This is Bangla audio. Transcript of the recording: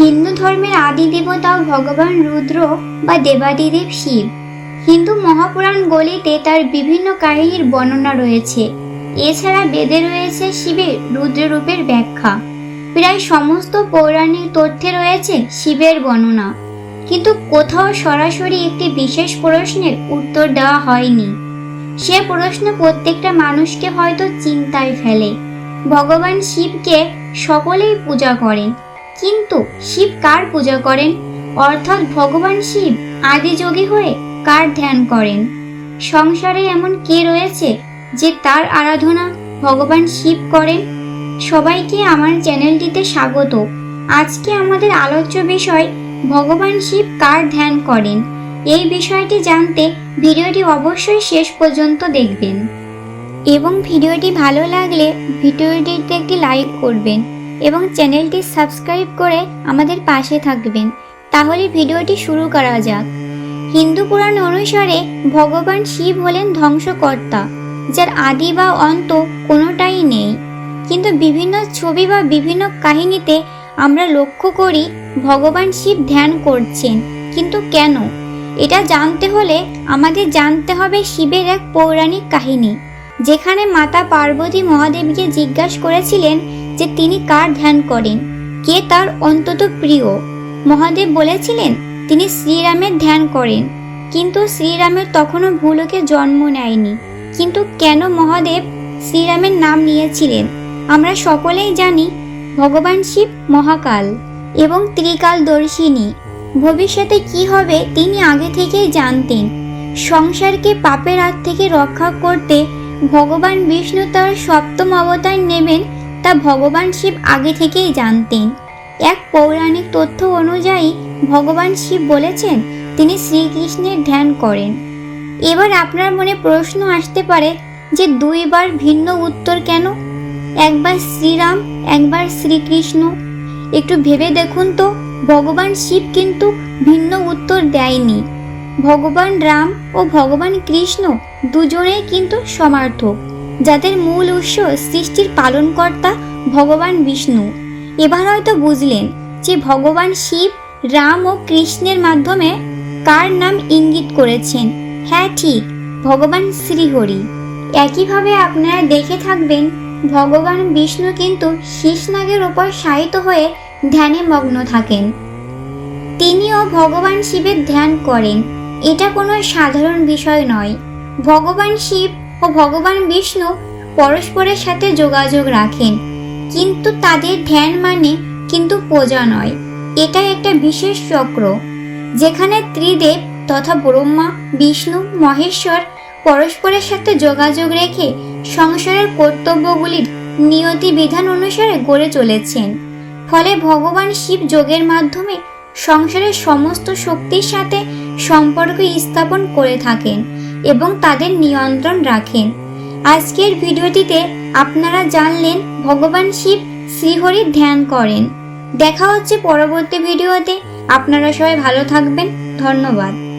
হিন্দু ধর্মের আদি দেবতা ভগবান রুদ্র বা দেবাদিদেব শিব। হিন্দু মহাপুরাণ গলিতে তার বিভিন্ন কাহিনীর বর্ণনা রয়েছে। এছাড়া বেদে রয়েছে শিবের রুদ্ররূপের ব্যাখ্যা। প্রায় সমস্ত পৌরাণিক তথ্যে রয়েছে শিবের বর্ণনা। কিন্তু কোথাও সরাসরি একটি বিশেষ প্রশ্নের উত্তর দেওয়া হয়নি। সে প্রশ্ন প্রত্যেকটা মানুষকে হয়তো চিন্তায় ফেলে। ভগবান শিবকে সকলেই পূজা করেন। কিন্তু শিব কার পূজা করেন? অর্থাৎ ভগবান শিব আদিযোগী হয়ে কার ধ্যান করেন? সংসারে এমন কে রয়েছে যে তার আরাধনা ভগবান শিব করেন? সবাইকে আমার চ্যানেলটিতে স্বাগত। আজকে আমাদের আলোচ্য বিষয়, ভগবান শিব কার ধ্যান করেন? এই বিষয়টি জানতে ভিডিওটি অবশ্যই শেষ পর্যন্ত দেখবেন। এবং ভিডিওটি ভালো লাগলে ভিডিওটিতে একটি লাইক করবেন। এবং চ্যানেলটি সাবস্ক্রাইব করে আমাদের পাশে থাকবেন। তাহলে ভিডিওটি শুরু করা যাক। হিন্দু পুরাণ অনুসারে ভগবান শিব হলেন ধ্বংসকর্তা, যার আদি বা অন্ত কোনোটাই নেই। কিন্তু বিভিন্ন ছবি বা বিভিন্ন কাহিনীতে আমরা লক্ষ্য করি ভগবান শিব ধ্যান করছেন। কিন্তু কেন? এটা জানতে হলে আমাদের জানতে হবে শিবের এক পৌরাণিক কাহিনী, যেখানে মাতা পার্বতী মহাদেবকে জিজ্ঞাসা করেছিলেন যে তিনি কার ধ্যান করেন? কে তার অন্তত প্রিয়? মহাদেব বলেছিলেন, তিনি শ্রীরামের ধ্যান করেন। কিন্তু শ্রীরামের তখনও ভুলোকে জন্ম নেয়নি। কিন্তু কেন মহাদেব শ্রীরামের নাম নিয়েছিলেন? আমরা সকলেই জানি, ভগবান শিব মহাকাল এবং ত্রিকালদর্শিনী। ভবিষ্যতে কি হবে তিনি আগে থেকেই জানতেন। সংসারকে পাপের হাত থেকে রক্ষা করতে ভগবান বিষ্ণু তার সপ্তম অবতার নেবেন তা ভগবান শিব আগে থেকেই জানতেন। এক পৌরাণিক তথ্য অনুযায়ী ভগবান শিব বলেছেন, তিনি শ্রীকৃষ্ণের ধ্যান করেন। এবার আপনার মনে প্রশ্ন আসতে পারে যে দুইবার ভিন্ন উত্তর কেন? একবার শ্রীরাম, একবার শ্রীকৃষ্ণ। একটু ভেবে দেখুন তো, ভগবান শিব কিন্তু ভিন্ন উত্তর দেয়নি। ভগবান রাম ও ভগবান কৃষ্ণ দুজনেই কিন্তু সমার্থক। যাদের মূল উৎস সৃষ্টির পালনকর্তা ভগবান বিষ্ণু। এবার হয়তো বুঝলেন যে ভগবান শিব রাম ও কৃষ্ণের মাধ্যমে কার নাম ইঙ্গিত করেছেন। হ্যাঁ ঠিক, ভগবান শ্রীহরি। একইভাবে আপনারা দেখে থাকবেন, ভগবান বিষ্ণু কিন্তু শীষনাগের ওপর শায়িত হয়ে ধ্যানে মগ্ন থাকেন। তিনিও ভগবান শিবের ধ্যান করেন। এটা কোনো সাধারণ বিষয় নয়। ভগবান শিব ও ভগবান বিষ্ণু পরস্পরের সাথে যোগাযোগ রাখেন। কিন্তু তাদের ধ্যান মানে কিন্তু পূজা নয়। এটা একটা বিশেষ চক্র, যেখানে ত্রিদেব তথা ব্রহ্মা, বিষ্ণু, মহেশ্বর পরস্পরের সাথে যোগাযোগ রেখে সংসারের কর্তব্যগুলির নিয়তি বিধান অনুসারে গড়ে চলেছেন। ফলে ভগবান শিব যোগের মাধ্যমে সংসারের সমস্ত শক্তির সাথে সম্পর্ক স্থাপন করে থাকেন। এবং তাদের নিয়ন্ত্রণ রাখেন। আজকের ভিডিওটিতে আপনারা জানলেন ভগবান শিব শ্রীহরির ধ্যান করেন। দেখা হচ্ছে পরবর্তী ভিডিওতে। আপনারা সবাই ভালো থাকবেন। ধন্যবাদ।